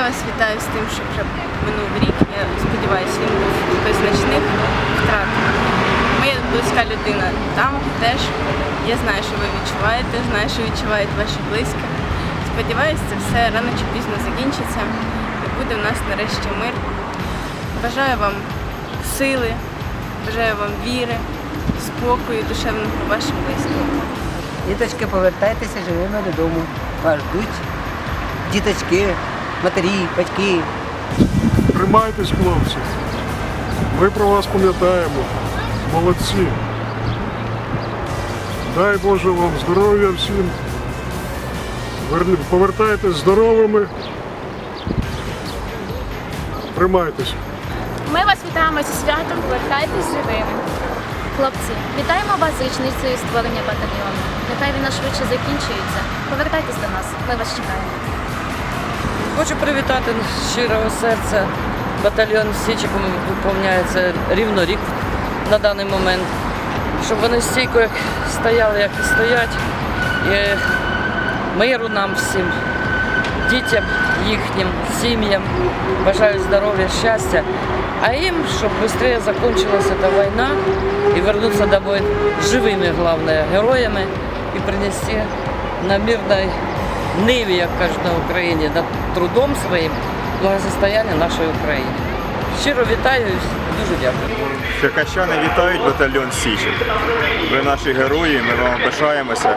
Я вас вітаю з тим, що вже минув рік. Я сподіваюся, він був без значних втрат. Моя близька людина там теж. Я знаю, що ви відчуваєте, знаю, що відчувають ваші близькі. Сподіваюся, це все рано чи пізно закінчиться і буде в нас нарешті мир. Бажаю вам сили, бажаю вам віри, спокою душевного вашим близьким. Діточки, повертайтеся живими додому. Вас ждуть діточки, матері, батьки. Тримайтесь, хлопці. Ми про вас пам'ятаємо. Молодці. Дай Боже вам здоров'я всім. Повертайтесь здоровими. Тримайтеся. Ми вас вітаємо зі святом, повертайтесь живими. Хлопці, вітаємо вас з річницею створення батальйону. Нехай війна швидше закінчується. Повертайтесь до нас, ми вас чекаємо. Хочу привітати з щирого серця батальйон Січ, якому виповняється рівно рік на даний момент. Щоб вони стійко як стояли, як і стоять. І миру нам всім, дітям їхнім, сім'ям. Бажаю здоров'я, щастя. А їм, щоб швидше закінчилася ця війна і вернутися домой живими, головне, героями і принести на мирній ниві, як кажуть на Україні, над трудом своїм благосостояння нашої України. Щиро вітаю і дуже дякую. Черкащани вітають батальйон Січі. Ви наші герої, ми вам пишаємося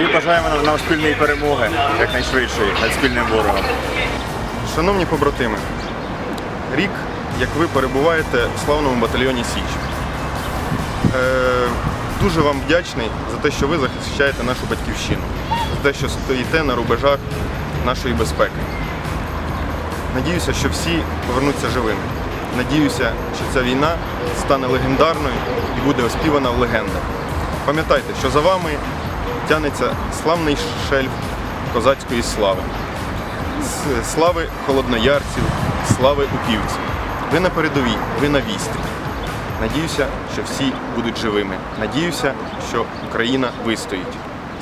і бажаємо нам, нам спільної перемоги якнайшвидшої над спільним ворогом. Шановні побратими, рік, як ви перебуваєте в славному батальйоні Січ. Е, дуже вам вдячний за те, що ви захищаєте нашу батьківщину, те, що стоїте на рубежах нашої безпеки. Надіюся, що всі повернуться живими. Надіюся, що ця війна стане легендарною і буде оспівана в легендах. Пам'ятайте, що за вами тягнеться славний шельф козацької слави. Слави холодноярців, слави упівців. Ви на передовій, ви на вістрі. Надіюся, що всі будуть живими. Надіюся, що Україна вистоїть.